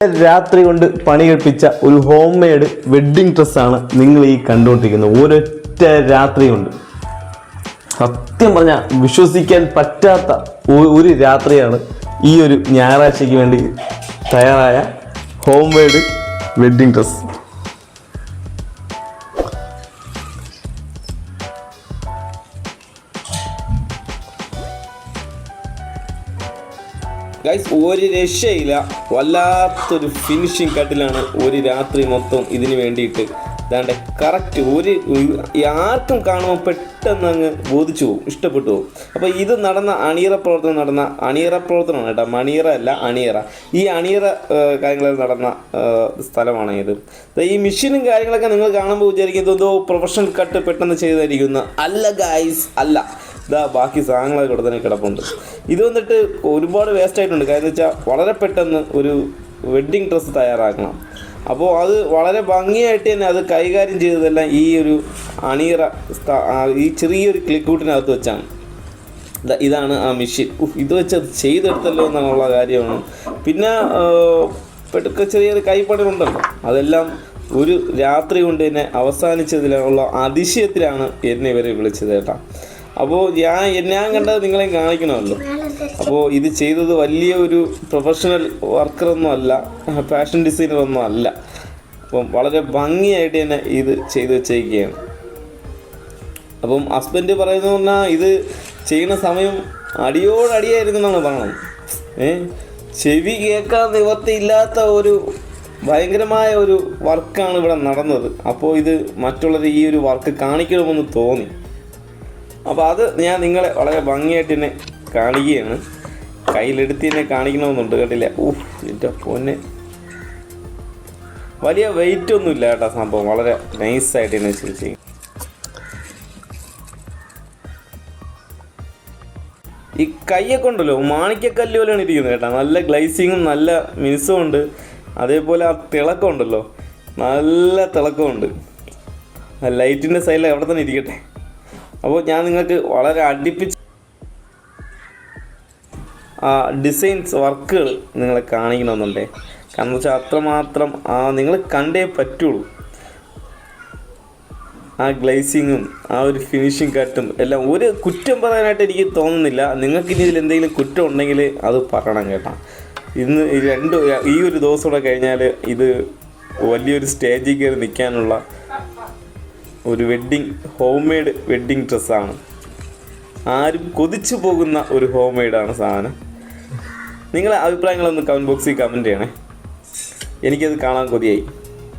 രാത്രി കൊണ്ട് പണി കഴിപ്പിച്ച ഒരു ഹോം മെയ്ഡ് വെഡ്ഡിങ് ഡ്രസ്സാണ് നിങ്ങൾ ഈ കണ്ടുകൊണ്ടിരിക്കുന്നത്. ഒരൊറ്റ രാത്രി കൊണ്ട്. സത്യം പറഞ്ഞാൽ വിശ്വസിക്കാൻ പറ്റാത്ത ഒരു രാത്രിയാണ് ഈ ഒരു ഞായറാഴ്ചയ്ക്ക് വേണ്ടി തയ്യാറായ home made wedding dress guys ഒരു രക്ഷയില്ല. വല്ലാത്തൊരു ഫിനിഷിങ് കട്ടിലാണ് ഒരു രാത്രി മൊത്തം ഇതിന് വേണ്ടിയിട്ട്. ഇതാണ്ട് കറക്റ്റ് ഒരു ആർക്കും കാണുമ്പോൾ പെട്ടെന്ന് അങ്ങ് ബോധിച്ചു പോകും ഇഷ്ടപ്പെട്ടു പോകും. അപ്പോൾ ഇത് നടന്ന അണിയറ പ്രവർത്തനം നടന്ന അണിയറ പ്രവർത്തനമാണ് കേട്ടോ. മണിയറ അല്ല അണിയറ. ഈ അണിയറ കാര്യങ്ങളിൽ നടന്ന സ്ഥലമാണ് ഇത്. ഈ മെഷീനും കാര്യങ്ങളൊക്കെ നിങ്ങൾ കാണുമ്പോൾ വിചാരിക്കുന്നത് എന്തോ പ്രൊഫഷണൽ കട്ട് പെട്ടെന്ന് ചെയ്തായിരിക്കുന്ന അല്ല ഗായ്സ് അല്ല. ഇതാ ബാക്കി സാധനങ്ങളൊക്കെ ഇവിടെ തന്നെ കിടപ്പുണ്ട്. ഇത് വന്നിട്ട് ഒരുപാട് വേസ്റ്റ് ആയിട്ടുണ്ട്. കാര്യം വെച്ചാൽ വളരെ പെട്ടെന്ന് ഒരു വെഡ്ഡിങ് ഡ്രസ്സ് തയ്യാറാക്കണം. അപ്പോൾ അത് വളരെ ഭംഗിയായിട്ട് തന്നെ അത് കൈകാര്യം ചെയ്തതെല്ലാം ഈ ഒരു അണിയറ ഈ ചെറിയൊരു ക്ലിക്കൂട്ടിനകത്ത് വെച്ചാണ്. ഇതാണ് ആ മെഷീൻ. ഇത് വെച്ച് അത് ചെയ്തെടുത്തല്ലോ എന്നുള്ള കാര്യമാണ്. പിന്നെ പെട്ടൊക്കെ ചെറിയൊരു കൈപ്പണിയുണ്ടല്ലോ അതെല്ലാം ഒരു രാത്രി കൊണ്ട് തന്നെ അവസാനിച്ചതിലുള്ള അതിശയത്തിലാണ് എന്നെ ഇവരെ വിളിച്ചത് കേട്ടോ. അപ്പോൾ ഞാൻ ഞാൻ കണ്ടത് നിങ്ങളെ കാണിക്കണമല്ലോ. അപ്പോൾ ഇത് ചെയ്തത് വലിയ ഒരു പ്രൊഫഷണൽ വർക്കറൊന്നും അല്ല ഫാഷൻ ഡിസൈനർ ഒന്നും അല്ല. അപ്പം വളരെ ഭംഗിയായിട്ട് തന്നെ ഇത് ചെയ്തു വെച്ചേക്കുകയാണ് അപ്പം ഹസ്ബൻഡ് പറയുന്നത് പറഞ്ഞാൽ ഇത് ചെയ്യുന്ന സമയം അടിയോടടിയായിരുന്നു എന്നാണ് പറയണത്. ഏ? ചെവി കേൾക്കാൻ നിവർത്തിയില്ലാത്ത ഒരു ഭയങ്കരമായ ഒരു വർക്കാണ് ഇവിടെ നടന്നത്. അപ്പോൾ ഇത് മറ്റുള്ളവർ ഈ ഒരു വർക്ക് കാണിക്കണമെന്ന് തോന്നി. അപ്പോൾ അത് ഞാൻ നിങ്ങളെ വളരെ ഭംഗിയായിട്ട് തന്നെ കാണിക്കുകയാണ്. കയ്യിലെടുത്ത് തന്നെ കാണിക്കണമെന്നുണ്ട് കേട്ടില്ല ഊഹ് എന്റെ പൊന്നെ. വലിയ വെയിറ്റ് ഒന്നും ഇല്ല കേട്ടോ സംഭവം. വളരെ നൈസായിട്ട് തന്നെ ചെയ്യും ഈ കൈയൊക്കെ ഉണ്ടല്ലോ മാണിക്കക്കല്ല് പോലെയാണ് ഇരിക്കുന്നത് കേട്ടോ. നല്ല ഗ്ലൈസിങ്ങും നല്ല മിനുസും ഉണ്ട്. അതേപോലെ ആ തിളക്കം ഉണ്ടല്ലോ. നല്ല തിളക്കമുണ്ട് ലൈറ്റിന്റെ സൈഡിൽ എവിടെ തന്നെ ഇരിക്കട്ടെ. അപ്പോൾ ഞാൻ നിങ്ങൾക്ക് വളരെ അടുപ്പിച്ച് ഡിസൈൻസ് വർക്കുകൾ നിങ്ങളെ കാണിക്കണമെന്നുണ്ടേ. കാരണം വെച്ചാൽ അത്രമാത്രം ആ നിങ്ങൾ കണ്ടേ പറ്റുള്ളൂ. ആ ഗ്ലേസിങ്ങും ആ ഒരു ഫിനിഷിങ് കട്ടും എല്ലാം ഒരു കുറ്റം പറയാനായിട്ട് എനിക്ക് തോന്നുന്നില്ല. നിങ്ങൾക്ക് ഇനി ഇതിൽ എന്തെങ്കിലും കുറ്റം ഉണ്ടെങ്കിൽ അത് പറയണം കേട്ടോ. ഇന്ന് രണ്ട് ഈ ഒരു ദിവസം കൂടെ കഴിഞ്ഞാൽ ഇത് വലിയൊരു സ്റ്റേജിൽ കയറി നിൽക്കാനുള്ള ഒരു വെഡ്ഡിങ് ഹോം മെയ്ഡ് വെഡ്ഡിങ് ഡ്രസ്സാണ് ആരും കൊതിച്ചു പോകുന്ന ഒരു ഹോം മെയ്ഡാണ് സാധനം. നിങ്ങളെ അഭിപ്രായങ്ങളൊന്ന് കമന്റ് ബോക്സിൽ കമന്റ് ചെയ്യണേ. എനിക്കത് കാണാൻ കൊതിയായി.